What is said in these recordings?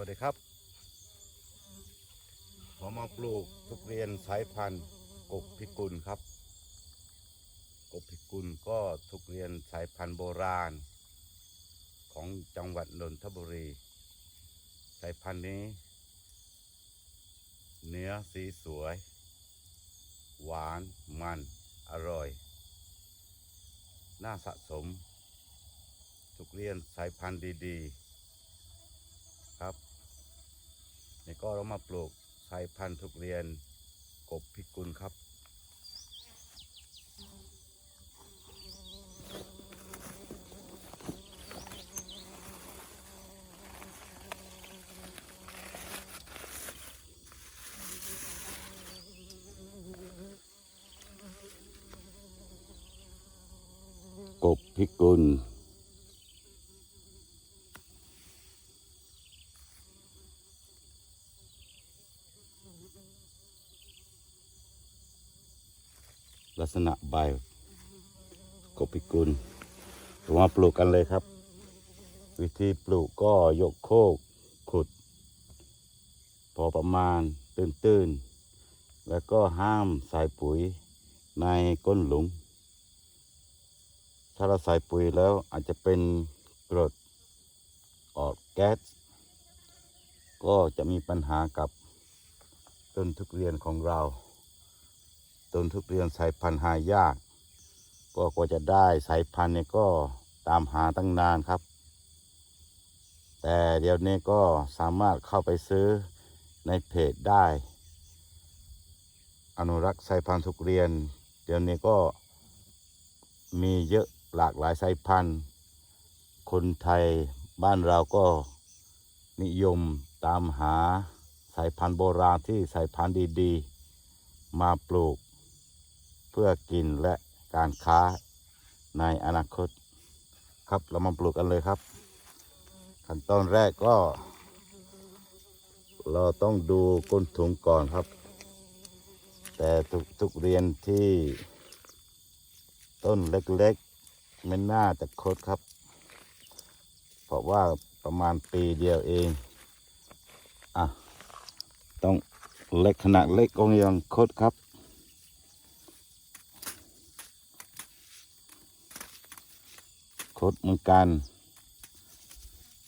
วัสดีครับ ผมมาปลูกทุเรียนสายพันธุ์กบพิกุลครับ กบพิกุลก็ทุเรียนสายพันธุ์โบราณ ของจังหวัดนนทบุรี สายพันธุ์นี้ เนื้อสีสวย หวานมันอร่อย น่าสะสม ทุเรียนสายพันธุ์ดีๆ ครับ นี่ก็เรามาปลูกสายพันธุ์ทุเรียนกบพิกุลครับกบพิกุล ลักษณะใบกบพิกุลเรามาปลูกกันเลยครับ วิธีปลูกก็ยกโคกขุด พอประมาณตื้นๆ แล้วก็ห้ามใส่ปุ๋ยในก้นหลุม ถ้าเราใส่ปุ๋ยแล้วอาจจะเป็นกรดออกแก๊สก็จะมีปัญหากับต้นทุเรียนของเรา ต้นทุเรียนสายพันธุ์หายาก ก็กว่าจะได้สายพันธุ์เนี่ยก็ตามหาตั้งนานครับ แต่เดี๋ยวนี้ก็สามารถเข้าไปซื้อในเพจได้ อนุรักษ์สายพันธุ์ทุเรียน เดี๋ยวนี้ก็มีเยอะหลากหลายสายพันธุ์ คนไทยบ้านเราก็นิยมตามหาสายพันธุ์โบราณที่สายพันธุ์ดี ๆ มาปลูก พื่อกินและการค้าในอนาคต ครับเรามาปลูกกันเลยครับ ขั้นตอนแรกก็ เราต้องดูก้นถุงก่อนครับ แต่ทุกทุกเรียนที่ต้นเล็กๆไม่น่าจะคดครับ เพราะว่าประมาณปีเดียวเองอะต้องเล็กขนาดเล็กก็ยังคดครับ คดเหมือนกัน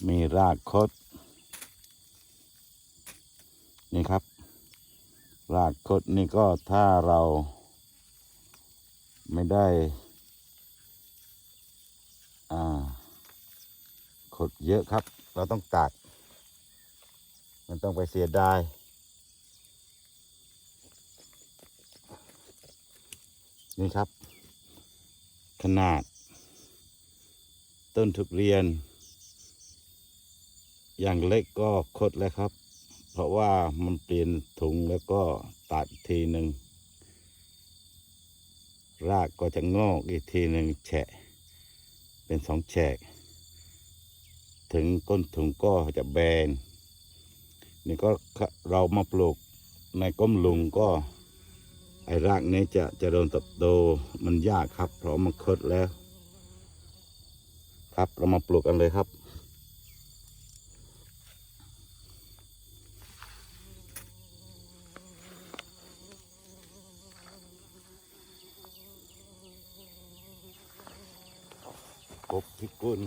มีรากคด นี่ครับ รากคดนี่ก็ถ้าเราไม่ได้ขดเยอะครับ เราต้องตัด มันต้องไปเสียดายนี่ครับ ขนาด ต้นทุเรียน อย่างเล็กก็คดแล้วครับ เพราะว่ามันเปลี่ยนถุงแล้วก็ตัดทีหนึ่ง รากก็จะงอกอีกทีหนึ่งแฉะ เป็นสองแฉก ถึงก้นถุงก็จะแบน นี่ก็เรามาปลูกในก้มลุงก็ไอ้รากนี้จะจะเริญเติบโตมันยากครับ เพราะมันคดแล้ว ครับ เรามาปลูกกันเลยครับ กบพิกุล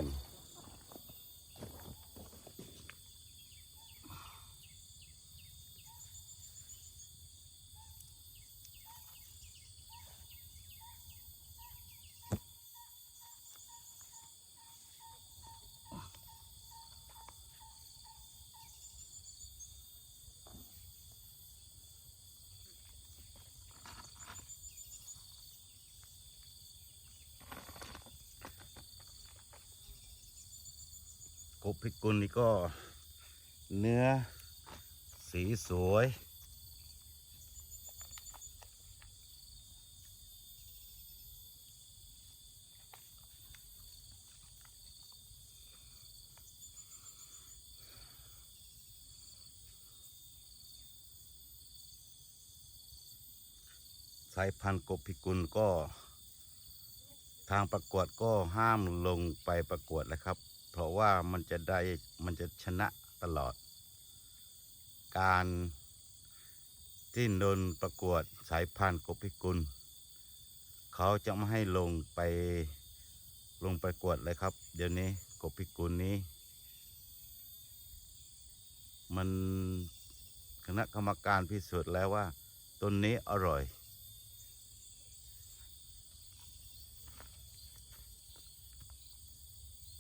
กบพิกุลนี่ก็เนื้อสีสวย สายพันธุ์กบพิกุลก็ทางประกวดก็ห้ามลงไปประกวดแล้วครับ เพราะว่ามันจะได้มันจะชนะตลอด การที่นนประกวดสายพันธุ์กบพิกุล เขาจะไม่ให้ลงไปลงประกวดเลยครับ เดี๋ยวนี้กบพิกุลนี้ มันคณะกรรมการพิสูจน์แล้วว่าต้นนี้อร่อย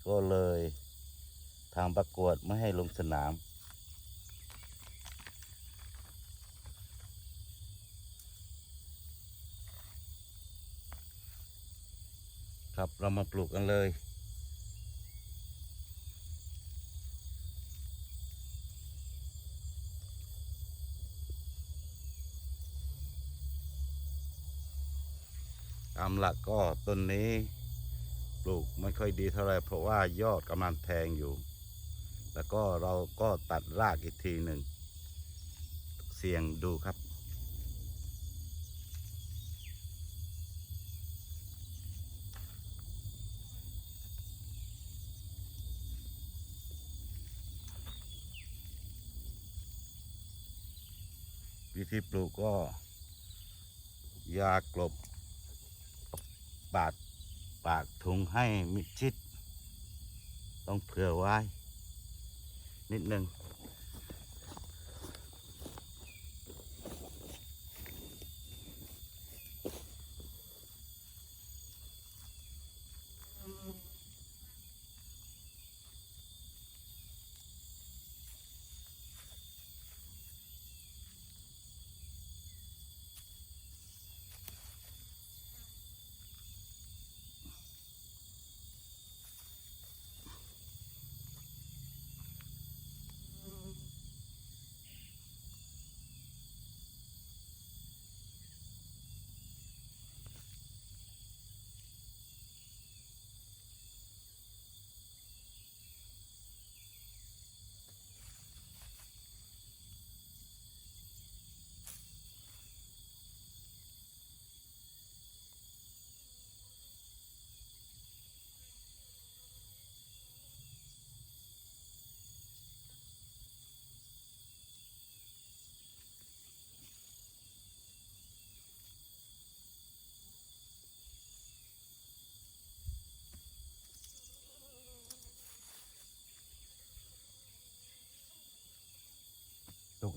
ก็เลยทางประกวดไม่ให้ลงสนาม ครับเรามาปลูกกันเลยตามหลักก็ต้นนี้ ปลูกไม่ค่อยดีเท่าไรเพราะว่ายอดกำลังแทงอยู่ แล้วก็เราก็ตัดรากอีกทีหนึ่ง เสี่ยงดูครับ วิธีปลูกก็ ยากลบปาด ปากถุงให้มิดชิด ต้องเผื่อไว้ นิดหนึ่ง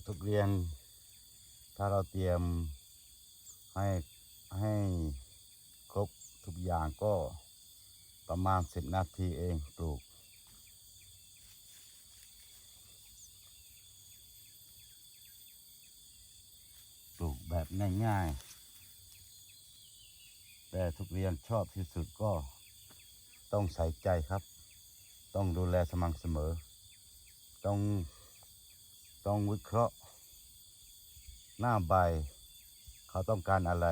ทุกเรียน ถ้าเราเตรียมให้ให้ครบทุกอย่างก็ประมาณสิบนาทีเองปลูก ปลูกแบบง่ายๆ แต่ทุกเรียนชอบที่สุดก็ต้องใส่ใจครับ ต้องดูแลสม่ำเสมอ ต้อง ต้องวิเคราะห์ หน้าใบ เขาต้องการอะไร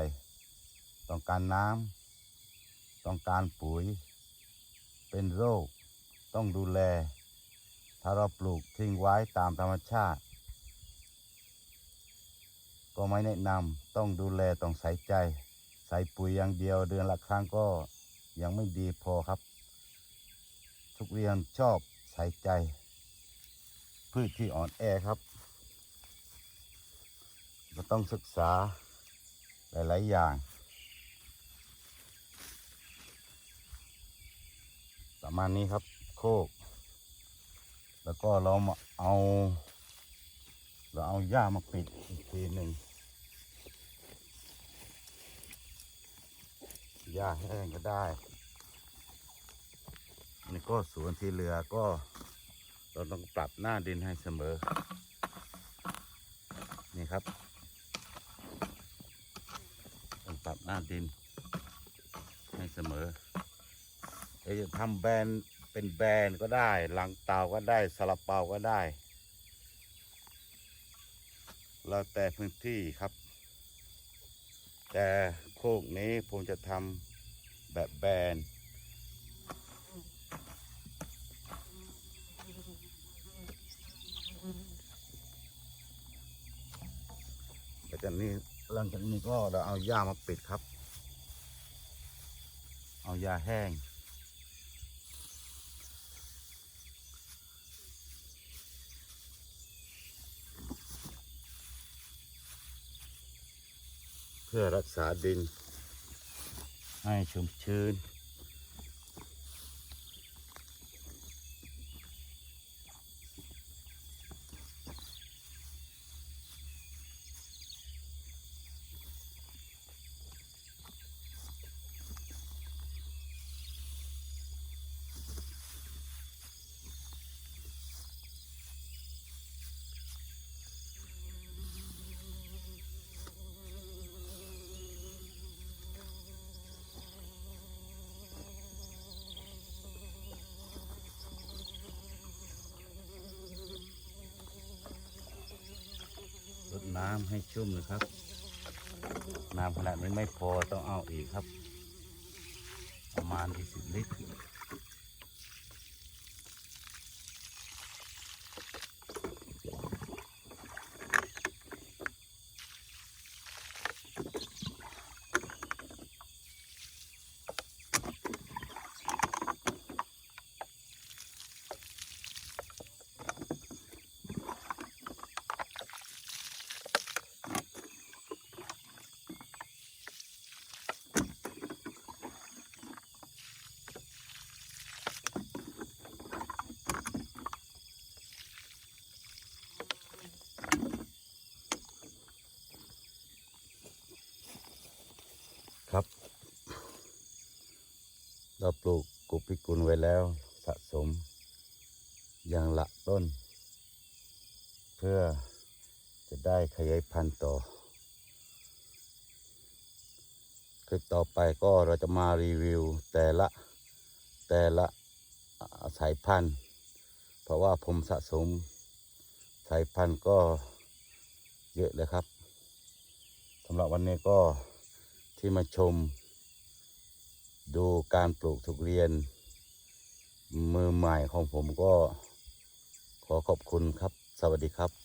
ต้องการน้ำต้องการปุ๋ย เป็นโรค ต้องดูแล ถ้าเราปลูกทิ้งไว้ตามธรรมชาติ ก็ไม่แนะนำต้องดูแลต้องใส่ใจ ใส่ปุ๋ยอย่างเดียวเดือนละครั้งก็ยังไม่ดีพอครับ ทุกเรียนชอบใส่ใจ พืชที่อ่อนแอครับเราต้องศึกษาหลาย ๆ อย่าง ประมาณนี้ครับโคก แล้วก็เรามาเอา เราเอาหญ้ามาปิดอีกทีหนึ่งหญ้าแห้งก็ได้นนี่ก็สวนที่เหลือก็ เราต้องปรับหน้าดินให้เสมอ นี่ครับ ต้องปรับหน้าดิน ให้เสมอเราจะทำแบรนเป็นแบรนก็ได้ หลังเตาก็ได้สลับเปาก็ได้ แล้วแต่พื้นที่ครับ แต่โคกนี้ผมจะทำแบบแบรน จากนี้หลังจากนี้ก็เราเอาหญ้ามาปิดครับ เอาหญ้าแห้ง เพื่อรักษาดินให้ชุ่มชื้น น้ำให้ชุ่มนะครับ น้ำขนาดนี้ไม่พอต้องเอาอีกครับ ประมาณ 20 ลิตร เราปลูกกุกพิกุลไว้แล้วสะสม อย่างละต้น เพื่อจะได้ขยายพันธุ์ต่อคลิปต่อไปก็เราจะมารีวิวแต่ละแต่ละสายพันธุ์ เพราะว่าผมสะสมสายพันธุ์ก็เยอะเลยครับสำหรับวันนี้ก็ที่มาชม ดูการปลูกทุเรียน มือใหม่ของผมก็ขอขอบคุณครับ สวัสดีครับ